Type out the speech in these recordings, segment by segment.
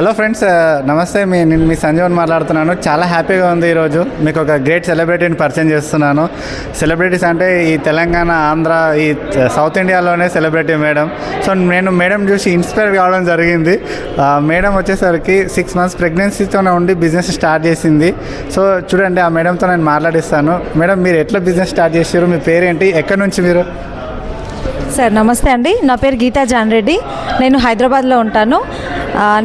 Hello friends uh, నమస్తే మీ నేను మీ సంజీవన్ మాట్లాడుతున్నాను. చాలా హ్యాపీగా ఉంది ఈరోజు. మీకు ఒక గ్రేట్ సెలబ్రిటీని పరిచయం చేస్తున్నాను. సెలబ్రిటీస్ అంటే ఈ తెలంగాణ ఆంధ్ర ఈ సౌత్ ఇండియాలోనే సెలబ్రిటీ మేడం. సో నేను మేడం చూసి ఇన్స్పైర్ కావడం జరిగింది. Uh, మేడం వచ్చేసరికి సిక్స్ మంత్స్ ప్రెగ్నెన్సీతోనే ఉండి బిజినెస్ స్టార్ట్ చేసింది. సో చూడండి ఆ మేడంతో నేను మాట్లాడిస్తాను. మేడం మీరు ఎట్లా బిజినెస్ స్టార్ట్ చేసారు మీ పేరేంటి? ఎక్కడి నుంచి మీరు? సార్ నమస్తే అండి. నా పేరు గీతా జాన్ రెడ్డి నేను హైదరాబాద్లో ఉంటాను.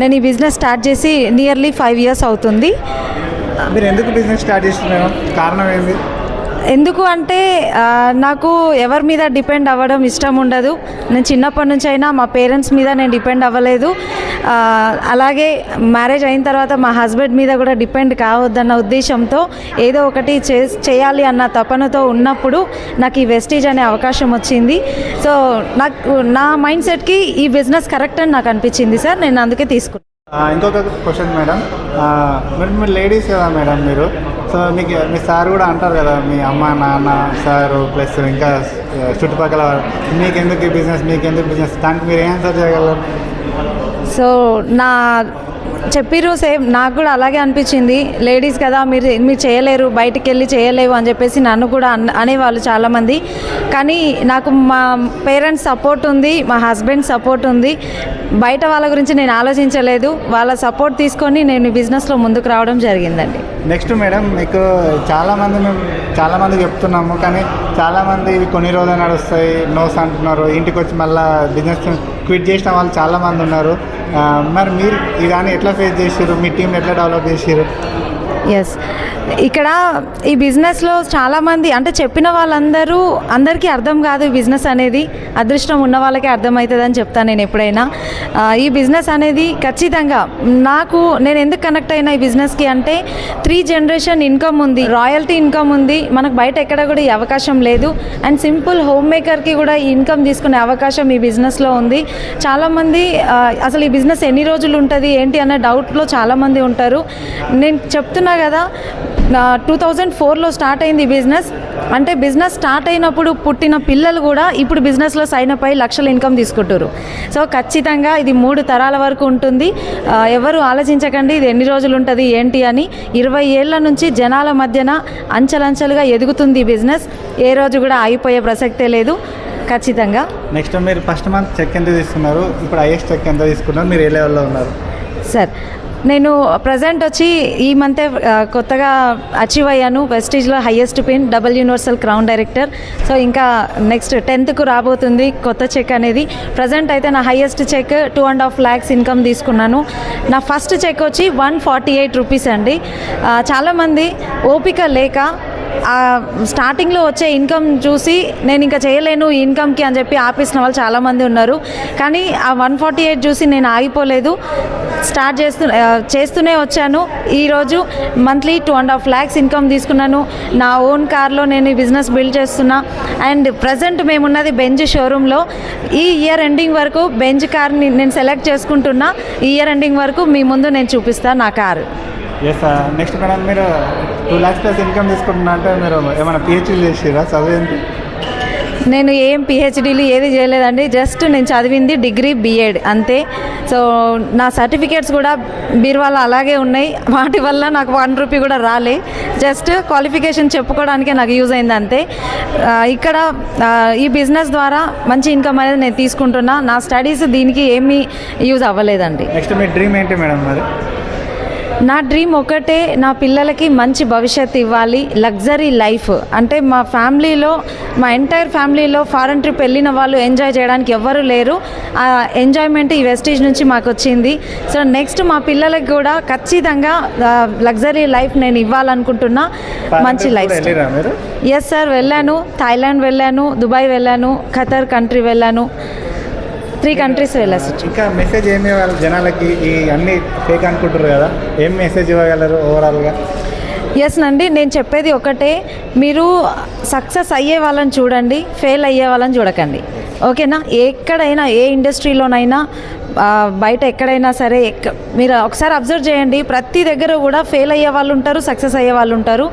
నేను ఈ బిజినెస్ స్టార్ట్ చేసి నియర్లీ ఫైవ్ ఇయర్స్ అవుతుంది. మీరు ఎందుకు బిజినెస్ స్టార్ట్ చేస్తున్నారు కారణం ఏంది? ఎందుకు అంటే నాకు ఎవరి మీద డిపెండ్ అవ్వడం ఇష్టం ఉండదు. నేను చిన్నప్పటి నుంచి అయినా మా పేరెంట్స్ మీద నేను డిపెండ్ అవ్వలేదు. అలాగే మ్యారేజ్ అయిన తర్వాత మా హస్బెండ్ మీద కూడా డిపెండ్ కావద్దన్న ఉద్దేశంతో ఏదో ఒకటి చే చేయాలి అన్న తపనతో ఉన్నప్పుడు నాకు ఈ వెస్టీజ్ అనే అవకాశం వచ్చింది. సో నాకు నా మైండ్ సెట్కి ఈ బిజినెస్ కరెక్ట్ అని నాకు అనిపించింది సార్. నేను అందుకే తీసుకున్నాను ఇంకొక క్వశ్చన్ మేడం. మీరు మీరు లేడీస్ కదా మేడం మీరు. సో మీకు మీ సార్ కూడా అంటారు కదా మీ అమ్మ నాన్న సారు ప్లస్ ఇంకా చుట్టుపక్కల మీకు మీకెందుకు బిజినెస్ బిజినెస్ మీకెందుకు బిజినెస్? దానికి మీరు ఏం ఆన్సర్ చేయగలరు? సో నా చెప్పిర్రు సేమ్ నాకు కూడా అలాగే అనిపించింది. లేడీస్ కదా మీరు మీరు చేయలేరు బయటికి వెళ్ళి చేయలేవు అని చెప్పేసి నన్ను కూడా అన్ అనేవాళ్ళు చాలామంది. కానీ నాకు మా పేరెంట్స్ సపోర్ట్ ఉంది మా హస్బెండ్ సపోర్ట్ ఉంది. బయట వాళ్ళ గురించి నేను ఆలోచించలేదు. వాళ్ళ సపోర్ట్ తీసుకొని నేను బిజినెస్లో ముందుకు రావడం జరిగిందండి. నెక్స్ట్ మేడం మీకు చాలామంది మేము చాలామంది చెప్తున్నాము. కానీ చాలామంది ఇవి కొన్ని రోజులు నడుస్తాయి నోస్ అంటున్నారు. ఇంటికి వచ్చి మళ్ళీ బిజినెస్ క్విట్ చేసిన వాళ్ళు చాలామంది ఉన్నారు. మరి మీరు ఇదాన్ని ఎట్లా ఫేస్ చేసారు మీ టీం ఎట్లా డెవలప్ చేసారు ఎస్ ఇక్కడ ఈ బిజినెస్లో చాలామంది అంటే చెప్పిన వాళ్ళందరూ అందరికీ అర్థం కాదు ఈ బిజినెస్ అనేది. అదృష్టం ఉన్న వాళ్ళకే అర్థమవుతుంది అని చెప్తాను నేను ఎప్పుడైనా. ఈ బిజినెస్ అనేది ఖచ్చితంగా నాకు నేను ఎందుకు కనెక్ట్ అయిన ఈ బిజినెస్కి అంటే త్రీ జనరేషన్ ఇన్కమ్ ఉంది రాయల్టీ ఇన్కమ్ ఉంది. మనకు బయట ఎక్కడ కూడా ఈ అవకాశం లేదు. అండ్ సింపుల్ హోమ్ మేకర్కి కూడా ఈ ఇన్కమ్ తీసుకునే అవకాశం ఈ బిజినెస్లో ఉంది. చాలామంది అసలు ఈ బిజినెస్ ఎన్ని రోజులు ఉంటుంది ఏంటి అన్న డౌట్లో చాలామంది ఉంటారు. నేను చెప్తున్నా కదా టూ థౌజండ్ ఫోర్లో స్టార్ట్ అయింది బిజినెస్. అంటే బిజినెస్ స్టార్ట్ అయినప్పుడు పుట్టిన పిల్లలు కూడా ఇప్పుడు బిజినెస్లో సైన్ అప్ అయ్యి లక్షల ఇన్కమ్ తీసుకుంటారు సో ఖచ్చితంగా ఇది మూడు తరాల వరకు ఉంటుంది. ఎవరు ఆలోచించకండి ఇది ఎన్ని రోజులు ఉంటుంది ఏంటి అని. ఇరవై ఏళ్ళ నుంచి జనాల మధ్యన అంచెలంచెలుగా ఎదుగుతుంది బిజినెస్. ఏ రోజు కూడా ఆగిపోయే ప్రసక్తే లేదు. ఖచ్చితంగా. నెక్స్ట్ మీరు ఫస్ట్ మంత్ చెక్ ఎంత తీసుకున్నారు? ఇప్పుడు హైయెస్ట్ చెక్ ఎంత తీసుకున్నారు? మీరు ఏ లెవెల్లో ఉన్నారు? సార్ నేను ప్రజెంట్ వచ్చి ఈ మంతే కొత్తగా అచీవ్ అయ్యాను. వెస్టీజ్లో highest pin double universal crown director so ఇంకా నెక్స్ట్ టెన్త్కు రాబోతుంది కొత్త చెక్ అనేది. ప్రజెంట్ అయితే నా highest check two and half lakhs income తీసుకున్నాను. నా ఫస్ట్ చెక్ వచ్చి వన్ ఫార్టీ ఎయిట్ రూపీస్ అండి చాలామంది ఓపిక లేక స్టార్టింగ్లో వచ్చే ఇన్కమ్ చూసి నేను ఇంకా చేయలేను ఈ ఇన్కమ్కి అని చెప్పి ఆపేసిన వాళ్ళు చాలామంది ఉన్నారు. కానీ ఆ వన్ ఫార్టీ ఎయిట్ చూసి నేను ఆగిపోలేదు. స్టార్ట్ చేస్తూ చేస్తూనే వచ్చాను. ఈరోజు monthly two and half lakhs income తీసుకున్నాను. నా ఓన్ కార్లో నేను ఈ బిజినెస్ బిల్డ్ చేస్తున్నా. అండ్ ప్రజెంట్ మేమున్నది బెంజ్ షోరూంలో ఈ ఇయర్ ఎండింగ్ వరకు బెంజ్ కార్ని నేను సెలెక్ట్ చేసుకుంటున్నా. ఈ ఇయర్ ఎండింగ్ వరకు మీ ముందు నేను చూపిస్తాను నా కారు ఎస్ నెక్స్ట్ మేడం మీరు టూ ల్యాక్స్ ప్లస్ ఇన్కమ్ తీసుకుంటున్నా అంటే మీరు ఏమైనా పిహెచ్డీ చేసిరా చదివింది నేను ఏం పిహెచ్డీలు ఏది చేయలేదండి. జస్ట్ నేను చదివింది డిగ్రీ బీఎడ్ అంతే. సో నా సర్టిఫికేట్స్ కూడా బీరువాలో అలాగే ఉన్నాయి. వాటి వల్ల నాకు వన్ రూపీ కూడా రాలే. జస్ట్ క్వాలిఫికేషన్ చెప్పుకోవడానికే నాకు యూజ్ అయింది అంతే. ఇక్కడ ఈ బిజినెస్ ద్వారా మంచి ఇన్కమ్ అనేది నేను తీసుకుంటున్నా. నా స్టడీస్ దీనికి ఏమీ యూజ్ అవ్వలేదండి. నెక్స్ట్ మీ డ్రీమ్ ఏంటి మేడం మరి? నా డ్రీమ్ ఒకటే నా పిల్లలకి మంచి భవిష్యత్తు ఇవ్వాలి లగ్జరీ లైఫ్. అంటే మా ఫ్యామిలీలో మా ఎంటైర్ ఫ్యామిలీలో ఫారెన్ ట్రిప్ వెళ్ళిన వాళ్ళు ఎంజాయ్ చేయడానికి ఎవ్వరూ లేరు. ఆ ఎంజాయ్మెంట్ ఈ వెస్టేజ్ నుంచి మాకు వచ్చింది. సో నెక్స్ట్ మా పిల్లలకి కూడా ఖచ్చితంగా లగ్జరీ లైఫ్ నేను ఇవ్వాలనుకుంటున్నా. మంచి లైఫ్ ఎస్ సార్ వెళ్ళాను. థాయిలాండ్ వెళ్ళాను దుబాయ్ వెళ్ళాను ఖతర్ కంట్రీ వెళ్ళాను. త్రీ కంట్రీస్ వెళ్ళాను ఇంకా మెసేజ్ ఏమి ఇవ్వాలి జనాలకి? ఈ అన్ని ఫేక్ అనుకుంటారు కదా. ఏం మెసేజ్ ఇవ్వగలరు ఓవరాల్గా ఎస్ నండి. నేను చెప్పేది ఒకటే. మీరు సక్సెస్ అయ్యే వాళ్ళని చూడండి ఫెయిల్ అయ్యే వాళ్ళని చూడకండి. ఓకేనా? ఎక్కడైనా ఏ ఇండస్ట్రీలోనైనా బయట ఎక్కడైనా సరే మీరు ఒకసారి అబ్జర్వ్ చేయండి. ప్రతి దగ్గర కూడా ఫెయిల్ అయ్యే వాళ్ళు ఉంటారు సక్సెస్ అయ్యే వాళ్ళు ఉంటారు.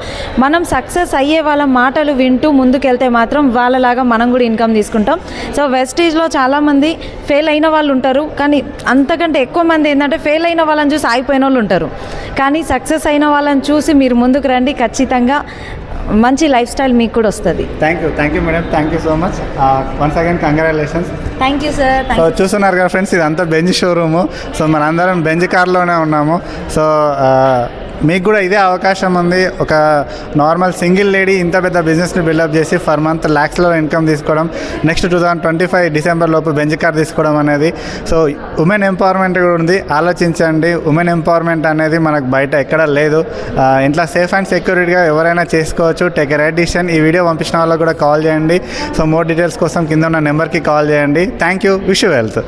మనం సక్సెస్ అయ్యే వాళ్ళ మాటలు వింటూ ముందుకెళ్తే మాత్రం వాళ్ళలాగా మనం కూడా ఇన్కమ్ తీసుకుంటాం. సో వెస్టేజ్లో చాలామంది ఫెయిల్ అయిన వాళ్ళు ఉంటారు. కానీ అంతకంటే ఎక్కువ మంది ఏంటంటే ఫెయిల్ అయిన వాళ్ళని చూసి ఆగిపోయిన వాళ్ళు ఉంటారు. కానీ సక్సెస్ అయిన వాళ్ళని చూసి మీరు ముందుకు రండి. ఖచ్చితంగా మంచి లైఫ్ స్టైల్ మీకు కూడా వస్తుంది. Thank you thank you madam thank you so much once again congratulations thank you sir so చూస్తున్నారు కదా ఫ్రెండ్స్ ఇదంతా బెంజ్ షోరూము సో మనందరం బెంజ్ కార్లోనే ఉన్నాము. సో ఆ, మీకు కూడా ఇదే అవకాశం ఉంది. ఒక నార్మల్ సింగిల్ లేడీ ఇంత పెద్ద బిజినెస్ని బిల్డప్ చేసి ఫర్ మంత్ ల్యాక్స్లో ఇన్కమ్ తీసుకోవడం next two thousand twenty five December లోపు బెంచ్ కార్ తీసుకోవడం అనేది. సో ఉమెన్ ఎంపవర్మెంట్ కూడా ఉంది. ఆలోచించండి. ఉమెన్ ఎంపవర్మెంట్ అనేది మనకు బయట ఎక్కడ లేదు. ఇంట్లో సేఫ్ అండ్ సెక్యూరిటీగా ఎవరైనా చేసుకోవచ్చు. టేక్ ఎ రైట్ డిసిషన్ ఈ వీడియో పంపించిన వాళ్ళకు కూడా కాల్ చేయండి. సో మోర్ డీటెయిల్స్ కోసం కింద ఉన్న నెంబర్కి కాల్ చేయండి. Thank you wish you wealth